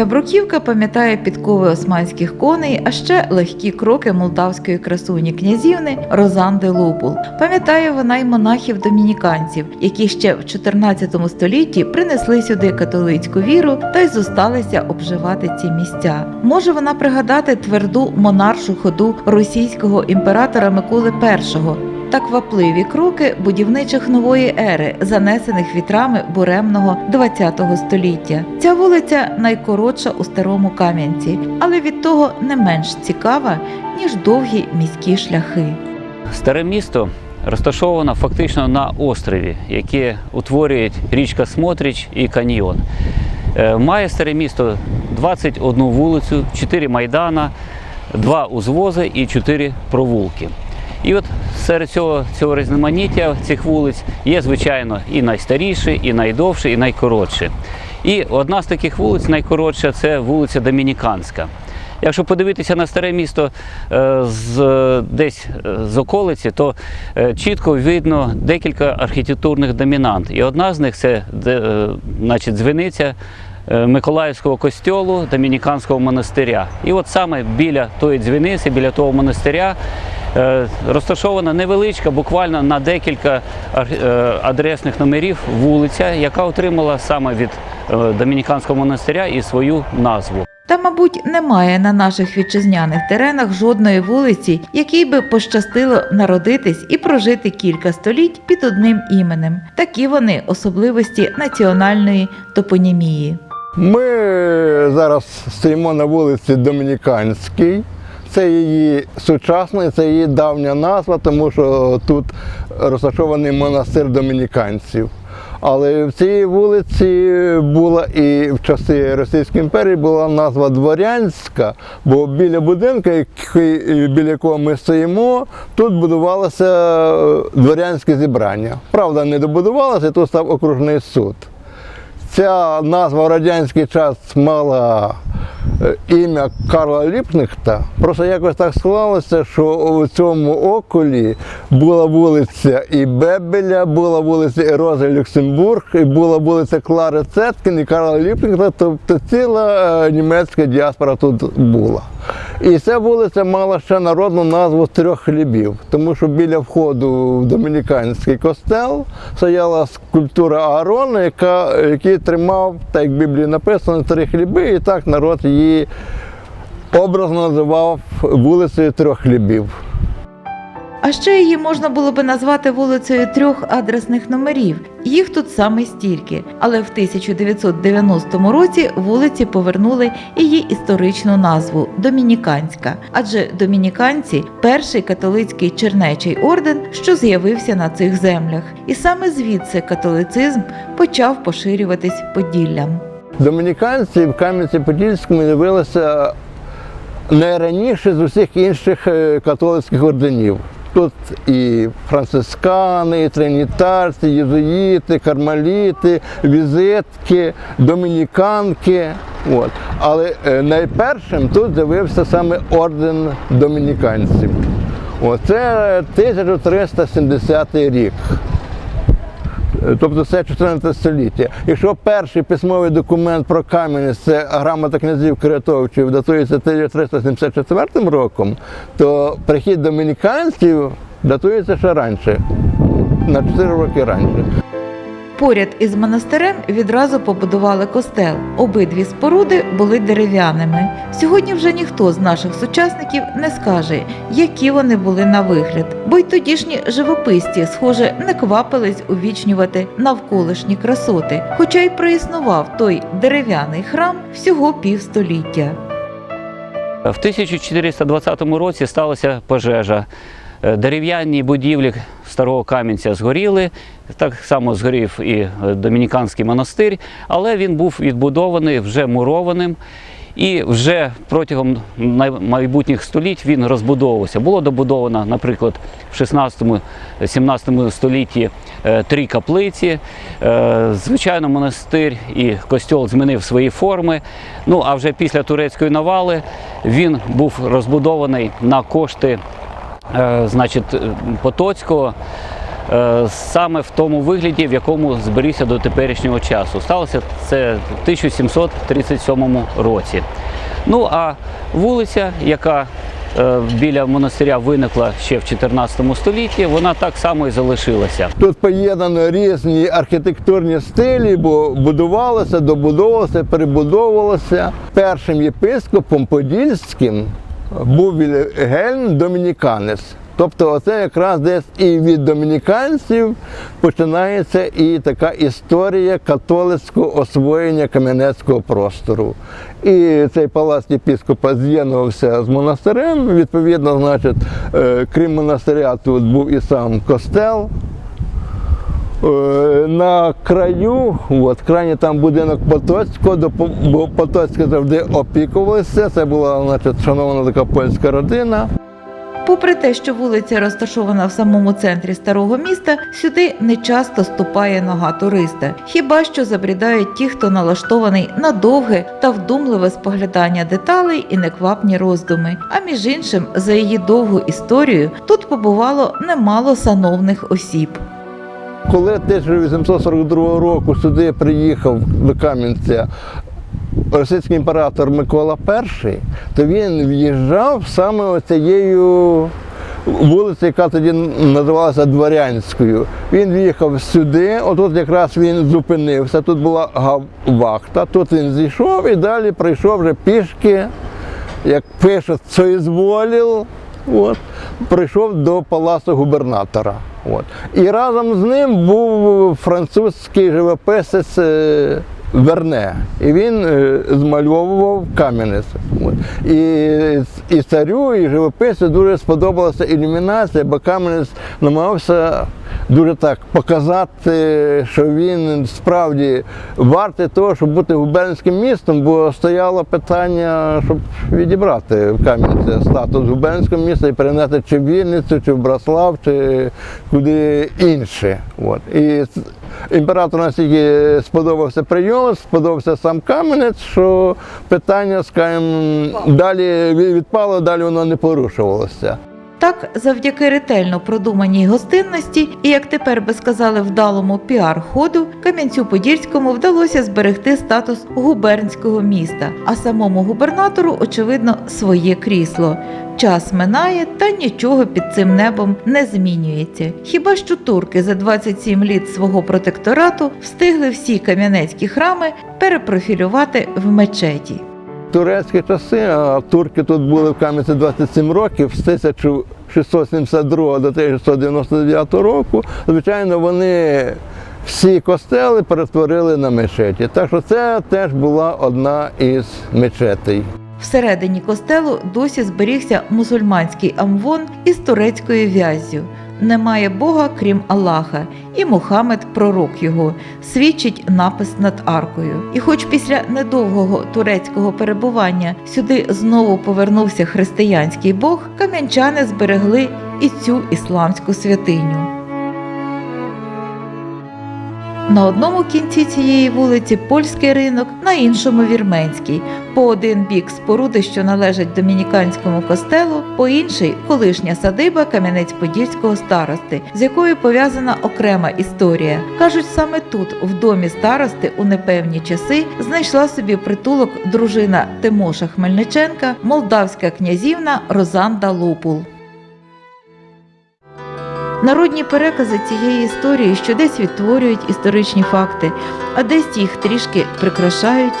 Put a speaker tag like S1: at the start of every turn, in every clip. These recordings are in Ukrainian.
S1: Ця бруківка пам'ятає підкови османських коней, а ще легкі кроки молдавської красуні князівни Розанди Лубул. Пам'ятає вона й монахів-домініканців, які ще в 14 столітті принесли сюди католицьку віру та й зосталися обживати ці місця. Може вона пригадати тверду монаршу ходу російського імператора Миколи І, та квапливі кроки будівничих нової ери, занесених вітрами буремного ХХ століття. Ця вулиця найкоротша у старому Кам'янці, але від того не менш цікава, ніж довгі міські шляхи.
S2: Старе місто розташовано фактично на острові, яке утворюють річка Смотрич і каньйон. Е, Має старе місто 21 вулицю, 4 майдана, 2 узвози і 4 провулки. І от серед цього, цього різноманіття цих вулиць є, звичайно, і найстаріші, і найдовші, і найкоротші. І одна з таких вулиць, найкоротша, це вулиця Домініканська. Якщо подивитися на старе місто е, з, десь е, з околиці, то е, чітко видно декілька архітектурних домінант. І одна з них це значить, дзвіниця Миколаївського костьолу Домініканського монастиря. І от саме біля тої дзвіниці, біля того монастиря. Е, Розташована невеличка, буквально на декілька е, адресних номерів вулиця, яка отримала саме від е, Домініканського монастиря і свою назву.
S1: Та, мабуть, немає на наших вітчизняних теренах жодної вулиці, якій би пощастило народитись і прожити кілька століть під одним іменем. Такі вони особливості національної топонімії.
S3: Ми зараз стоїмо на вулиці Домініканській. Це її сучасна, це її давня назва, тому що тут розташований монастир домініканців. Але в цій вулиці була і в часи Російської імперії була назва Дворянська, бо біля будинку, біля якого ми стоїмо, тут будувалося е, дворянське зібрання. Правда, не добудувалося, тут став окружний суд. Ця назва в радянський час мала е, ім'я Карла Ліпнихта. Просто якось так склалося, що у цьому околі була вулиця і Бебеля, була вулиця і Рози Люксембург, і була вулиця Клари Цеткін і Карла Ліпнихта, тобто ціла е, німецька діаспора тут була. І ця вулиця мала ще народну назву трьох хлібів, тому що біля входу в домініканський костел стояла скульптура Аарона, яка, який тримав, так як в Біблії написано, три хліби, і так народ її образно називав вулицею трьох хлібів.
S1: А ще її можна було би назвати вулицею трьох адресних номерів. Їх тут саме стільки. Але в 1990 році вулиці повернули її історичну назву Домініканська. Адже домініканці перший католицький чернечий орден, що з'явився на цих землях. І саме звідси католицизм почав поширюватись Поділлям.
S3: Домініканці в Кам'янці-Подільському з'явилися найраніше з усіх інших е, католицьких орденів. Тут і францискани, і тринітарці, єзуїти, кармаліти, візитки, домініканки. От. Але е, найпершим тут з'явився саме орден домініканців. Оце 1370 рік. Тобто це 14 століття. Якщо перший письмовий документ про Кам'янець, це грамота князів Кирятовичів, датується 1374 роком, то прихід домініканців датується ще раніше, на 4 роки раніше.
S1: Поряд із монастирем відразу побудували костел. Обидві споруди були дерев'яними. Сьогодні вже ніхто з наших сучасників не скаже, які вони були на вигляд, бо й тодішні живописці, схоже, не квапились увічнювати навколишні красоти, хоча й проіснував той дерев'яний храм всього півстоліття.
S2: В 1420 році сталася пожежа. Е, Дерев'яні будівлі старого Кам'янця згоріли, так само згорів і е, Домініканський монастир, але він був відбудований вже мурованим. І вже протягом майбутніх століть він розбудовувався. Було добудовано, наприклад, в 16-17 столітті е, три каплиці. Звичайно, монастир і костьол змінив свої форми. Ну а вже після турецької навали він був розбудований на кошти значить, е, Потоцького. е, саме в тому вигляді, в якому зберігся до теперішнього часу. Сталося це в 1737 році. Ну а вулиця, яка е, біля монастиря виникла ще в 14 столітті, вона так само і залишилася.
S3: Тут поєднано різні архітектурні стилі, бо будувалося, добудовувалося, перебудовувалося. Першим єпископом Подільським був Вільгельм Домініканець. Тобто, оце якраз десь і від домініканців починається і така історія католицького освоєння кам'янецького простору. І цей палац єпископа з'єднувався з монастирем. Відповідно, значить, е, крім монастиря, тут був і сам костел. Е, На краю, от, крайні там будинок Потоцького, до По- бо Потоцьке завжди опікувалися. Це була значить, шановна така польська родина.
S1: Попри те, що вулиця розташована в самому центрі старого міста, сюди не часто ступає нога туриста. Хіба що забрідають ті, хто налаштований на довге та вдумливе споглядання деталей і неквапні роздуми. А між іншим, за її довгу історію тут побувало немало сановних осіб.
S3: Коли 1842 року сюди приїхав до Кам'янця російський імператор Микола І, то він в'їжджав саме оцією вулицею, яка тоді називалася Дворянською. Він в'їхав сюди, отут якраз він зупинився, тут була гаввахта, тут він зійшов і далі прийшов вже пішки, як пишуть, соізволів, от, прийшов до палацу губернатора. От. І разом з ним був французький живописець е, Верне. І він е, змальовував кам'янець. І, і царю, і живописцю дуже сподобалася ілюмінація, бо кам'янець намагався дуже так показати, що він справді вартий того, щоб бути губернським містом, бо стояло питання, щоб відібрати в Кам'янці статус губернського міста і перенести чи в Вінницю, чи в Браслав, чи куди інше. От. І імператору настільки сподобався прийом, сподобався сам Кам'янець, що питання, скажімо, далі відпало, далі воно не порушувалося.
S1: Так, завдяки ретельно продуманій гостинності і, як тепер би сказали, вдалому піар-ходу, Кам'янцю-Подільському вдалося зберегти статус губернського міста, а самому губернатору, очевидно, своє крісло. Час минає, та нічого під цим небом не змінюється. Хіба що турки за 27 літ свого протекторату встигли всі кам'янецькі храми перепрофілювати в мечеті.
S3: Турецькі часи, а турки тут були в Кам'янці 27 років, з 1672 до 1699 року. Звичайно, вони всі костели перетворили на мечеті. Так що це теж була одна із мечетей.
S1: Всередині костелу досі зберігся мусульманський амвон із турецькою вяззю. Немає Бога, крім Аллаха, і Мухаммед пророк його, свідчить напис над аркою. І хоч після недовгого турецького перебування сюди знову повернувся християнський Бог, кам'янчани зберегли і цю ісламську святиню. На одному кінці цієї вулиці польський ринок, на іншому вірменський. По один бік споруди, що належать домініканському костелу, по інший колишня садиба Кам'янець-Подільського старости, з якою пов'язана окрема історія. Кажуть, саме тут, в домі старости, у непевні часи, знайшла собі притулок дружина Тимоша Хмельниченка, молдавська князівна Розанда Лупул. Народні перекази цієї історії, що десь відтворюють історичні факти, а десь їх трішки прикрашають,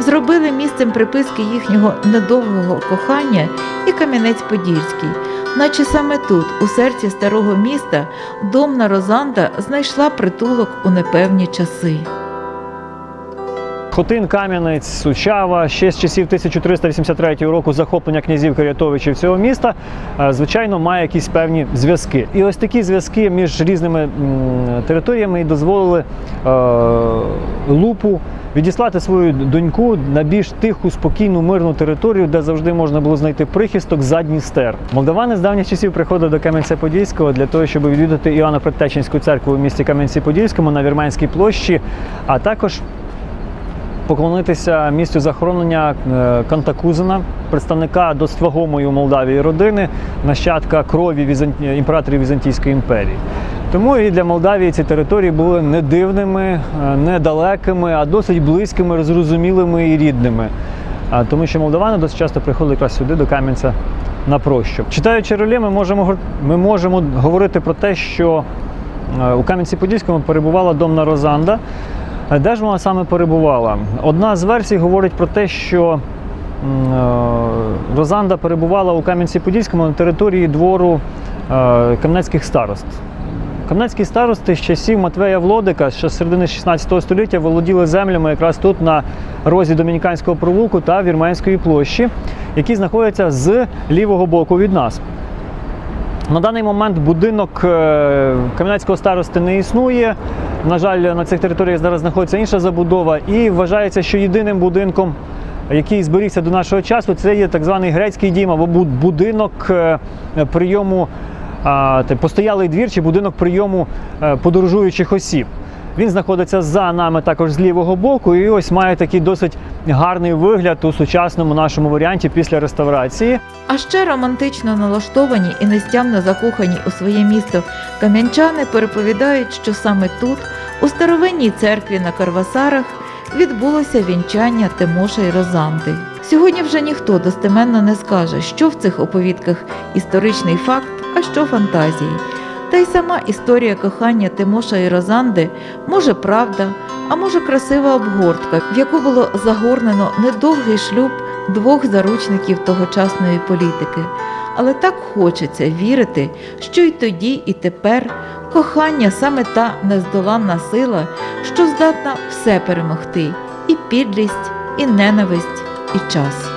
S1: зробили місцем приписки їхнього недовгого кохання і Кам'янець-Подільський, наче саме тут, у серці старого міста, домна Розанда знайшла притулок у непевні часи.
S4: Хотин Кам'янець, Сучава ще з часів 1383 року захоплення князів Карятовичів цього міста, е, звичайно, має якісь певні зв'язки. І ось такі зв'язки між різними територіями і дозволили е, лупу відіслати свою доньку на більш тиху, спокійну, мирну територію, де завжди можна було знайти прихисток за Дністер. Молдавани з давніх часів приходили до Кам'янця-Подільського для того, щоб відвідати Іоанно Предтеченську церкву у місті Кам'янці-Подільському на Вірменській площі, а також поклонитися місцю захоронення е, Кантакузена, представника досить вагомої у Молдавії родини, нащадка крові імператорів Візантійської імперії. Тому і для Молдавії ці території були не дивними, е, не далекими, а досить близькими, зрозумілими і рідними. Тому що молдавани досить часто приходили якраз сюди, до Кам'янця, на прощу. Читаючи реле, ми можемо, ми можемо говорити про те, що е, у Кам'янці-Подільському перебувала домна Розанда. Де ж вона саме перебувала? Одна з версій говорить про те, що е, Розанда перебувала у Кам'янці-Подільському на території двору е, кам'янецьких старост. Кам'янецькі старости з часів Матвея Влодика, ще з середини 16 століття, володіли землями якраз тут на розі Домініканського провулку та Вірменської площі, які знаходяться з лівого боку від нас. На даний момент будинок е, Кам'янецького старости не існує. На жаль, на цих територіях зараз знаходиться інша забудова, і вважається, що єдиним будинком, який зберігся до нашого часу, це є так званий грецький дім або будинок е, прийому, постоялий двір чи будинок прийому е, подорожуючих осіб. Він знаходиться за нами також з лівого боку, і ось має такий досить гарний вигляд у сучасному нашому варіанті після реставрації.
S1: А ще романтично налаштовані і нестямно закохані у своє місто кам'янчани переповідають, що саме тут, у старовинній церкві на Карвасарах, відбулося вінчання Тимоша й Розанди. Сьогодні вже ніхто достеменно не скаже, що в цих оповідках історичний факт, а що фантазії. Та й сама історія кохання Тимоша і Розанди може правда, а може красива обгортка, в яку було загорнено недовгий шлюб двох заручників тогочасної політики. Але так хочеться вірити, що й тоді, і тепер кохання саме та нездоланна сила, що здатна все перемогти: і підлість, і ненависть, і час.